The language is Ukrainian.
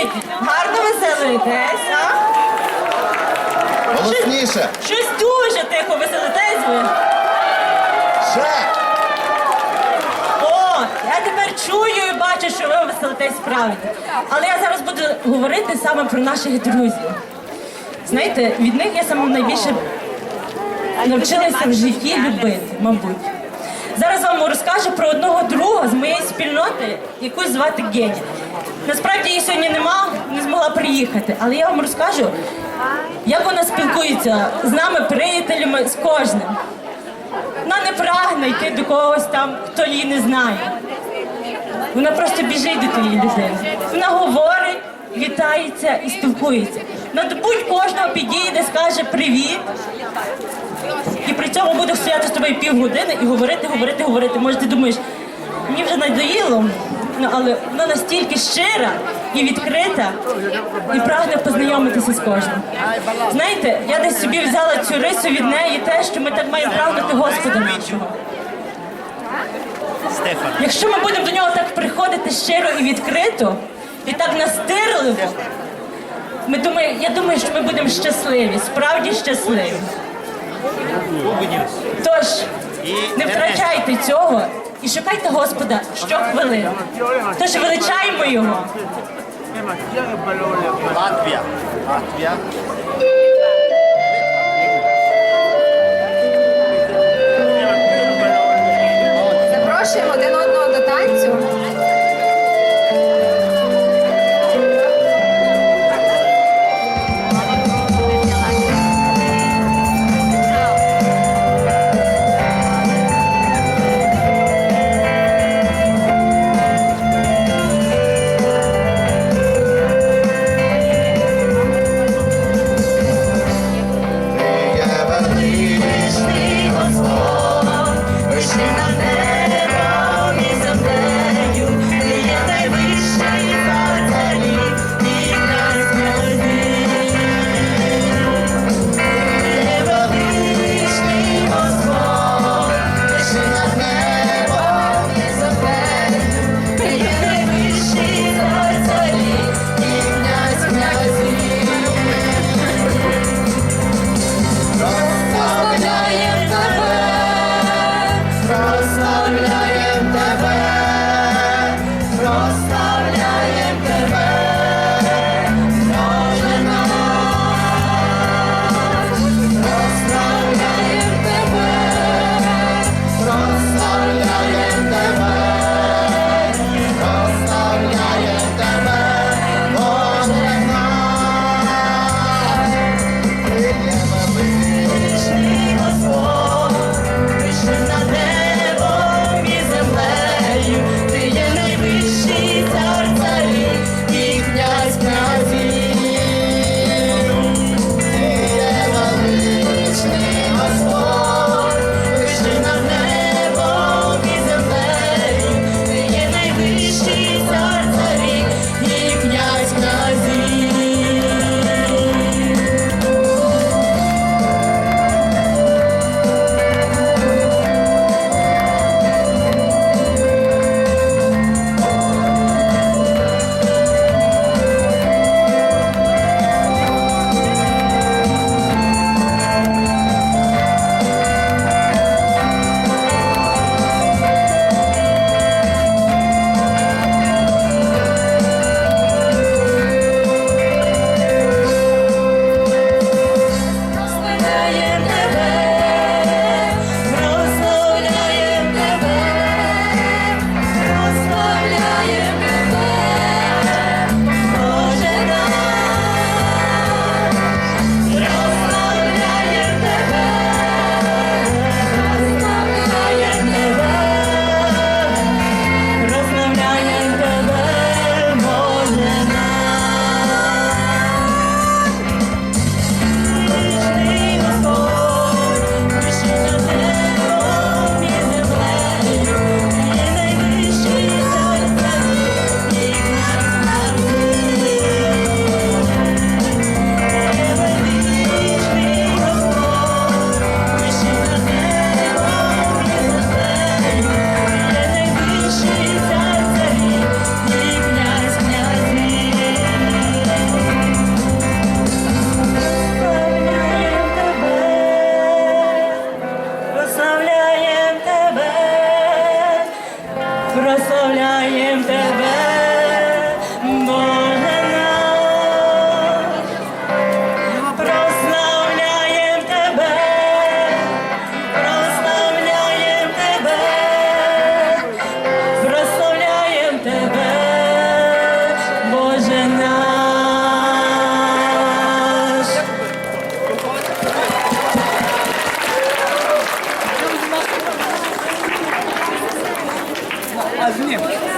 Скажіть, гарно веселитесь, а? Голосніше! Щось дуже тихо веселитесь ви. Ще! О, я тепер чую і бачу, що ви веселитесь справді. Але я зараз буду говорити саме про наших друзів. Знаєте, від них я саме найбільше навчилася в житті любити, мабуть. Зараз вам розкажу про одного друга з моєї спільноти, яку звати Гені. Насправді її сьогодні нема, не змогла приїхати, але я вам розкажу, як вона спілкується з нами, приятелями, з кожним. Вона не прагне йти до когось там, хто її не знає. Вона просто біжить до тієї людини. Вона говорить, вітається і спілкується. На будь кожного підійде, скаже привіт. І при цьому буде стояти з тобою півгодини і говорити, говорити, говорити. Може, ти думаєш, мені вже надоїло, ну, але вона настільки щира і відкрита, і прагне познайомитися з кожним. Знаєте, я десь собі взяла цю рису від неї, те, що ми так маємо прагнути Господа нашого. Якщо ми будемо до нього так приходити щиро і відкрито, і так настирливо, ми думаю, я думаю, що ми будемо щасливі, справді щасливі. Тож, не втрачайте цього і шукайте Господа щохвилини. Тож величаємо його. Латвія. Латвія. love, now you can burn. Ні.